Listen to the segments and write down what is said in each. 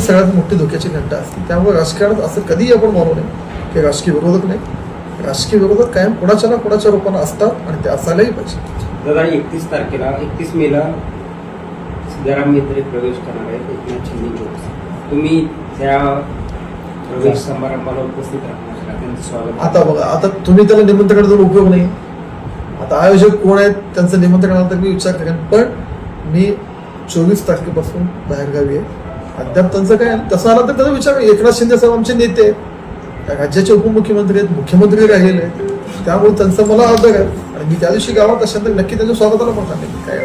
ही सगळ्यात मोठी धोक्याची घंटा असते. त्यामुळे राजकारणात असं कधीही आपण मानू नये की राजकीय विरोधक नाही. राजकीय विरोधक कायम कोणाच्या ना कोणाच्या रूपानं असतात आणि ते असायलाही पाहिजे. दादा एकतीस तारखेला एकतीस मेला सिद्धाराम म्हेत्रे प्रवेश करणार आहेत एकनाथ शिंदे. तुम्ही त्या प्रवेश समारंभाला उपस्थित राहणार? त्यांचं स्वागत आता बघा आता तुम्ही त्याला निमंत्रण देऊन उपयोग नाही. आता आयोजक कोण आहेत त्यांचं निमंत्रण आलं तर मी विचार करेन. पण मी चोवीस तारखेपासून बाहेरगावी आहे. अद्याप त्यांचं काय? तसं आलं तर त्याचा विचार करा. एकनाथ शिंदे साहेब आमचे नेते. राज्याचे उपमुख्यमंत्री आहेत मुख्यमंत्री राहिलेले आहेत. त्यामुळे त्यांचं मला आदर आहे. आणि मी त्या दिवशी गावात असेल तर नक्की त्यांच्या स्वागताला पण सांगेन काय.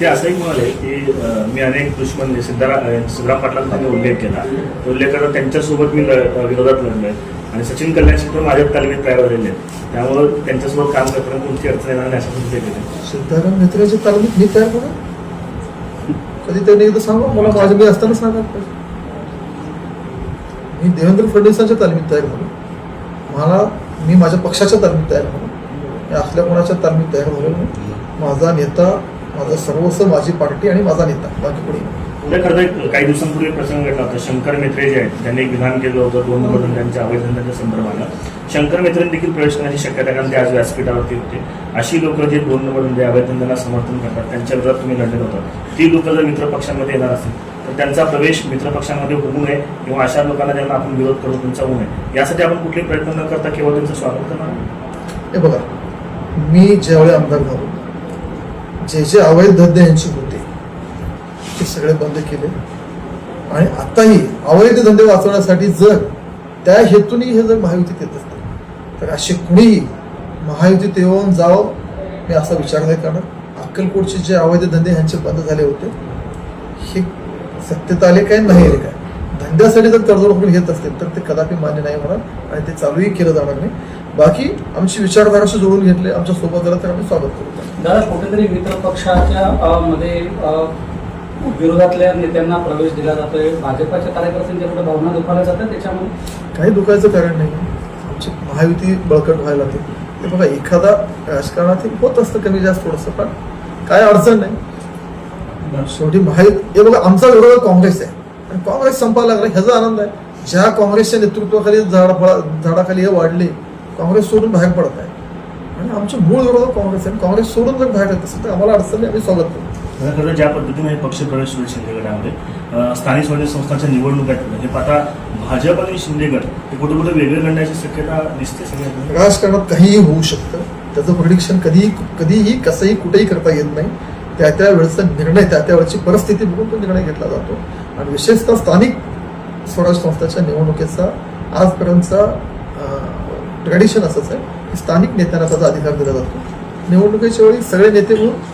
ते असंही म्हणाले की मी अनेक दुश्मन म्हणजे सिद्धाराम पाटलांचा त्यांनी उल्लेख केला. तो उल्लेख करता त्यांच्यासोबत मी विरोधात लढलोय. आणि सचिन कल्याण शिंदे माझ्या तालमीत तयार झालेले आहेत. त्यामुळे त्यांच्यासोबत काम करताना कोणती अडचण येणार नाही असं उल्लेख केले. सिद्धाराम मित्राच्या तालमीत मी तयार होणार कधी त्यांनी एकदा सांगा मला माझ्या मी असताना सांगायला पाहिजे मी देवेंद्र फडणवीसांच्या तालमीत तयार झालो. मला मी माझ्या पक्षाच्या तालमीत तयार झालो. मी असल्या कोणाच्या तालमीत तयार झालो माझा नेता माझा सर्वस्व माझी पार्टी आणि माझा नेता बाकी कोणी नाही. करता एक काही दिवसांपूर्वी प्रसंग घडला होता. शंकर मेत्रे जे आहेत त्यांनी एक विधान केलं होतं दोन नंबर त्यांच्या अवैधंदाच्या संदर्भाला संदर्भानं. शंकर मेत्रेंनी देखील प्रवेश करण्याची शक्यता आहे, कारण ते आज व्यासपीठावरती होते. अशी लोक जे दोन नंबर म्हणजे समर्थन करतात त्यांच्या विरोधात तुम्ही लढलेलं होतं. ती लोक जर मित्र पक्षामध्ये येणार असतील तर त्यांचा प्रवेश मित्र पक्षामध्ये होऊ नये किंवा अशा लोकांना ज्यांना आपण विरोध करू त्यांचा होऊ नये. यासाठी आपण कुठले प्रयत्न न करता केवळ त्यांचं स्वागत करणार हे बघा मी ज्यावेळी आमदार झालो जे जे अवैध धंदे यांचे सगळे बंद केले. आणि आताही अवैध धंदे वाचवण्यासाठी जर त्या हेतूने हे जर महायुतीत येत असते तर असे कुणीही महायुतीत येऊन जावं मी असा विचार नाही करणार. अक्कलकोटचे जे अवैध धंदे ह्यांचे बंद झाले होते हे सत्यता आले काय नाही आले काय? धंद्यासाठी जर तडजोड करून घेत असतील तर ते कदापि मान्य नाही होणार आणि ते चालूही केलं जाणार नाही. बाकी आमची विचारधाराशी जोडून घेतले आमच्यासोबत झालं तर आम्ही स्वागत करू. दादा कुठेतरी मित्र पक्षाच्या मध्ये विरोधातल्या नेत्यांना प्रवेश दिला जातोय. भाजपाच्या कार्यकर्त्यांच्याकडे भावना दुखावल्या जातात त्याच्यामुळे. काही दुखायचं कारण नाही. आमची महायुती बळकट व्हायला ते बघा एखादा राजकारणात होत असतं कमी जास्त थोडंसं पण काय अडचण नाही. शेवटी महायुती हे बघा आमचा विरोध काँग्रेस आहे. आणि काँग्रेस संपायला लागला ह्याचा आनंद आहे. ज्या काँग्रेसच्या नेतृत्वाखाली झाडा झाडाखाली हे वाढले काँग्रेस सोडून बाहेर पडत आहे. आणि आमचे मूळ विरोध काँग्रेस आहे. आणि काँग्रेस सोडून जर बाहेर येत असेल तर आम्हाला अडचण नाही आम्ही स्वागत करू खरं खरं ज्या पद्धतीने हे पक्ष प्रवेश होईल शिंदेगडामध्ये स्थानिक स्वराज्य संस्थांच्या निवडणुका म्हणजे हे भाजप आणि शिंदेगड हे कुठे कुठे वेगळे करण्याची शक्यता दिसते सगळ्या राजकारणात काहीही होऊ शकतं. त्याचं प्रिडिक्शन कधीही कधीही कसंही कुठेही करता येत नाही. त्या त्या वेळेचा निर्णय त्या त्या वेळची परिस्थिती बघून तो निर्णय घेतला जातो. आणि विशेषतः स्थानिक स्वराज संस्थाच्या निवडणुकीचा आजपर्यंतचा ट्रॅडिशन असंच आहे की स्थानिक नेत्यांना त्याचा अधिकार दिला जातो. निवडणुकीच्या वेळी सगळे नेते म्हणून